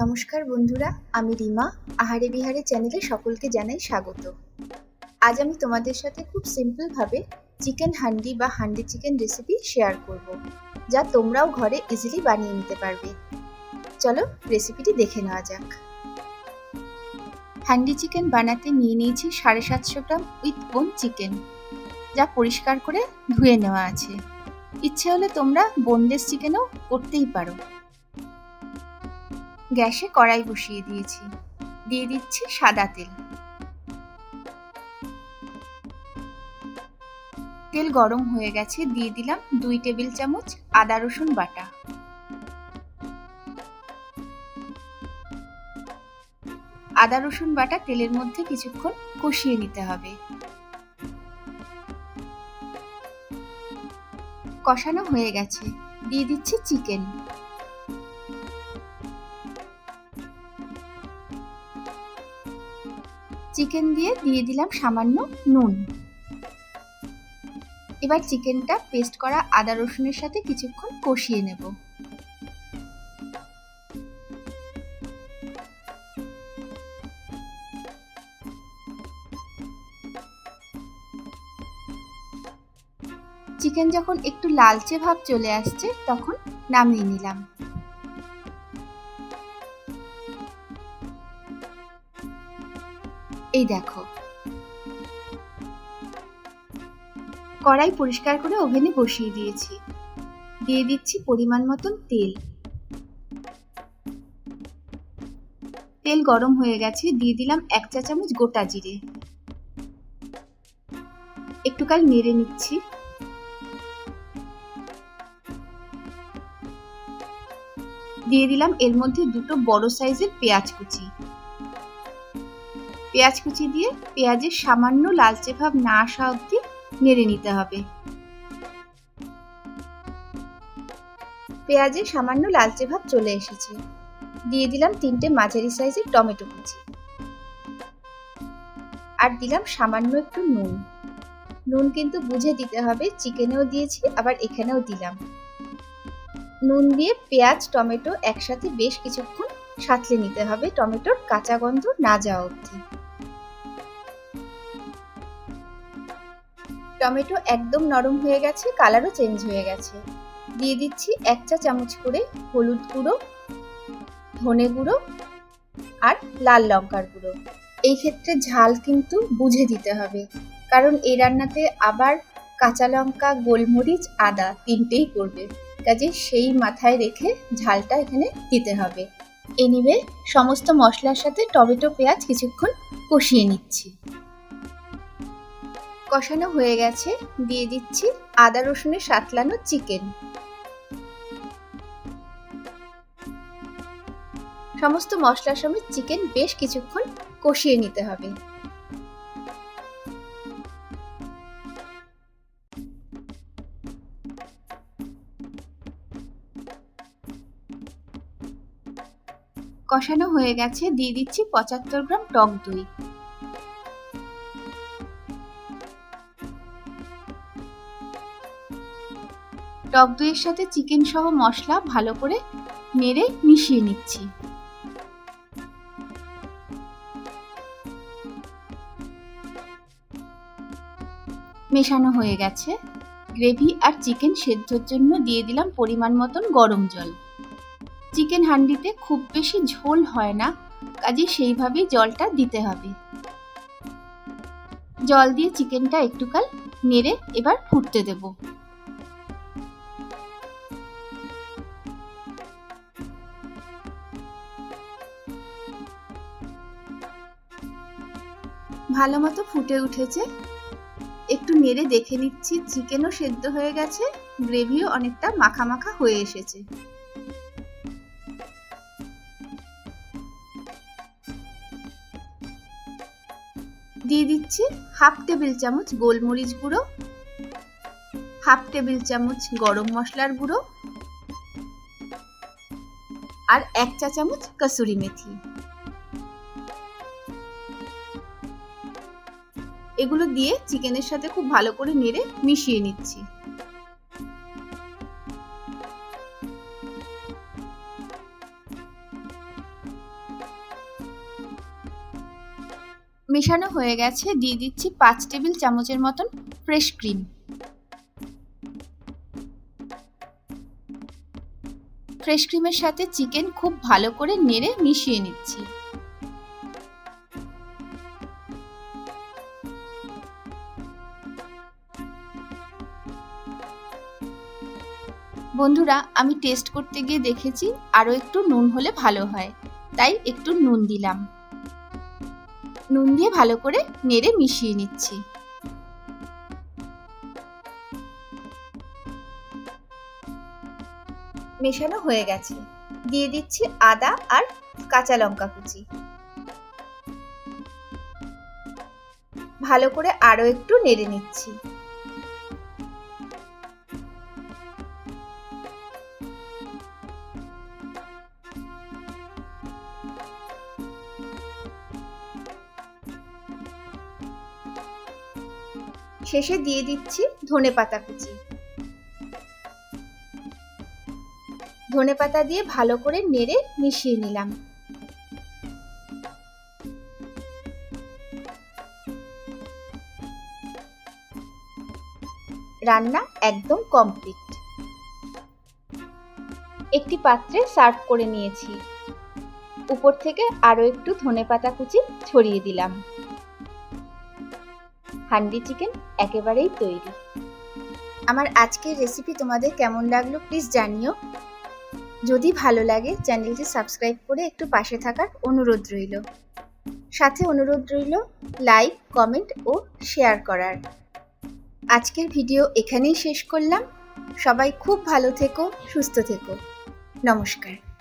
নমস্কার বন্ধুরা, আমি রিমা। আহারে বিহারে চ্যানেলে সকলকে জানাই স্বাগত। আজ আমি তোমাদের সাথে খুব সিম্পলভাবে চিকেন হান্ডি বা হান্ডি চিকেন রেসিপি শেয়ার করব, যা তোমরাও ঘরে ইজিলি বানিয়ে নিতে পারবে। চলো রেসিপিটি দেখে নেওয়া যাক। হান্ডি চিকেন বানাতে নিয়ে নিয়েছি সাড়ে সাতশো গ্রাম উইথ বোন চিকেন যা পরিষ্কার করে ধুয়ে নেওয়া আছে। ইচ্ছে হলে তোমরা বোনলেস চিকেনও করতেই পারো। গ্যাসে কড়াই বসিয়ে দিয়েছি। দিয়ে দিচ্ছি সাদা তেল। তেল গরম হয়ে গেছে, দিয়ে দিলাম দুই টেবিল চামচ আদা রসুন বাটা। আদা রসুন বাটা তেলের মধ্যে কিছুক্ষণ কষিয়ে নিতে হবে। কষানো হয়ে গেছে। দিয়ে দিচ্ছি চিকেন। চিকেন দিয়ে দিয়ে দিলাম সামান্য নুন। এবার চিকেনটা পেস্ট করা আদা রসুনের সাথে কিছুক্ষণ কষিয়ে নেব। চিকেন যখন একটু লালচে ভাব চলে আসছে, তখন নামিয়ে নিলাম। এই দেখো। কড়াই পরিষ্কার করে ওভেনে বসিয়ে দিয়েছি। দিয়ে দিচ্ছি পরিমাণ মতন তেল। তেল গরম হয়ে গেছে, দিয়ে দিলাম এক চা চামচ গোটা জিরে। একটু কাল নেড়ে নিচ্ছি। দিয়ে দিলাম এর মধ্যে দুটো বড় সাইজের পেঁয়াজ কুচি। পেঁয়াজ কুচি দিয়ে পেঁয়াজের সামান্য লালচে ভাব না আসা অবধি নেড়ে নিতে হবে। পেঁয়াজে সামান্য লালচে ভাব চলে এসেছে। দিয়ে দিলাম তিনটে মাঝারি সাইজের টমেটো কুচি। আর দিলাম সামান্য একটু নুন। নুন কিন্তু বুঝে দিতে হবে, চিকেনেও দিয়েছি, আবার এখানেও দিলাম। নুন দিয়ে পেঁয়াজ, টমেটো একসাথে বেশ কিছুক্ষণ সাঁতলে নিতে হবে, টমেটোর কাঁচা গন্ধ না যাওয়া অবধি। টমেটো একদম নরম হয়ে গেছে, কালারও চেঞ্জ হয়ে গেছে। দিয়ে দিচ্ছি এক চা চামচ করে হলুদ গুঁড়ো, ধনে গুঁড়ো আর লাল লঙ্কার গুঁড়ো। এই ক্ষেত্রে ঝাল কিন্তু বুঝে দিতে হবে, কারণ এই রান্নাতে আবার কাঁচা লঙ্কা, গোলমরিচ, আদা তিনটেই করবে কাজে সেই মাথায় রেখে ঝালটা এখানে দিতে হবে। এনিবে সমস্ত মশলার সাথে টমেটো, পেঁয়াজ কিছুক্ষণ কষিয়ে নিচ্ছি। কষানো হয়ে গেছে, দিয়ে দিচ্ছি আদা রসুনের সাতলানো চিকেন সমস্ত মশলার সমেত চিকেন বেশ কিছুক্ষণ কষিয়ে নিতে হবে। কষানো হয়ে গেছে, দিয়ে দিচ্ছি পঁচাত্তর গ্রাম টক দই। টক দইয়ের সাথে চিকেন সহ মশলা ভালো করে নেড়ে মিশিয়ে নিচ্ছি। মেশানো হয়ে গেছে। গ্রেভি আর চিকেন সেদ্ধর জন্য দিয়ে দিলাম পরিমাণ মতন গরম জল। চিকেন হান্ডিতে খুব বেশি ঝোল হয় না, কাজে সেইভাবেই জলটা দিতে হবে। জল দিয়ে চিকেনটা একটুকাল নেড়ে এবার ফুটতে দেবো। ভালো মতো ফুটে উঠেছে। একটু নেড়ে দেখে নিচ্ছি, চিকেনও সেদ্ধ হয়ে গেছে, গ্রেভিও অনেকটা মাখা মাখা হয়ে এসেছে। দিয়ে দিচ্ছি হাফ টেবিল চামচ গোলমরিচ গুঁড়ো, হাফ টেবিল চামচ গরম মশলার গুঁড়ো, আর এক চা চামচ কসুরি মেথি। এগুলো দিয়ে চিকেনের সাথে খুব ভালো করে নেড়ে মিশিয়ে নিচ্ছি। মেশানো হয়ে গেছে দিয়ে দিচ্ছি পাঁচ টেবিল চামচের মতন ফ্রেশ ক্রিম। ফ্রেশ ক্রিমের সাথে চিকেন খুব ভালো করে নেড়ে মিশিয়ে নিচ্ছি। বন্ধুরা, আমি টেস্ট করতে গিয়ে দেখেছি আরও একটু নুন হলে ভালো হয়। তাই একটু নুন দিলাম। নুন দিয়ে ভালো করে নেড়ে মিশিয়ে নিচ্ছি। মেশানো হয়ে গেছে। দিয়ে দিচ্ছি আদা আর কাঁচা লঙ্কা কুচি। ভালো করে আরও একটু নেড়ে নিচ্ছি। শেষে দিয়ে দিচ্ছি ধনে পাতা কুচি। ধনে পাতা দিয়ে ভালো করে নেড়ে মিশিয়ে নিলাম। রান্না একদম কমপ্লিট। একটি পাত্রে সার্ভ করে নিয়েছি। উপর থেকে আরও একটু ধনে পাতা কুচি ছড়িয়ে দিলাম। হান্ডি চিকেন একেবারেই তৈরি। আমার আজকের রেসিপি তোমাদের কেমন লাগল প্লিজ জানিও। যদি ভালো লাগে, চ্যানেলটি সাবস্ক্রাইব করে একটু পাশে থাকার অনুরোধ রইল। সাথে অনুরোধ রইল লাইক কমেন্ট ও শেয়ার করার। আজকের ভিডিও এখানেই শেষ করলাম। সবাই খুব ভালো থেকো, সুস্থ থেকো। নমস্কার।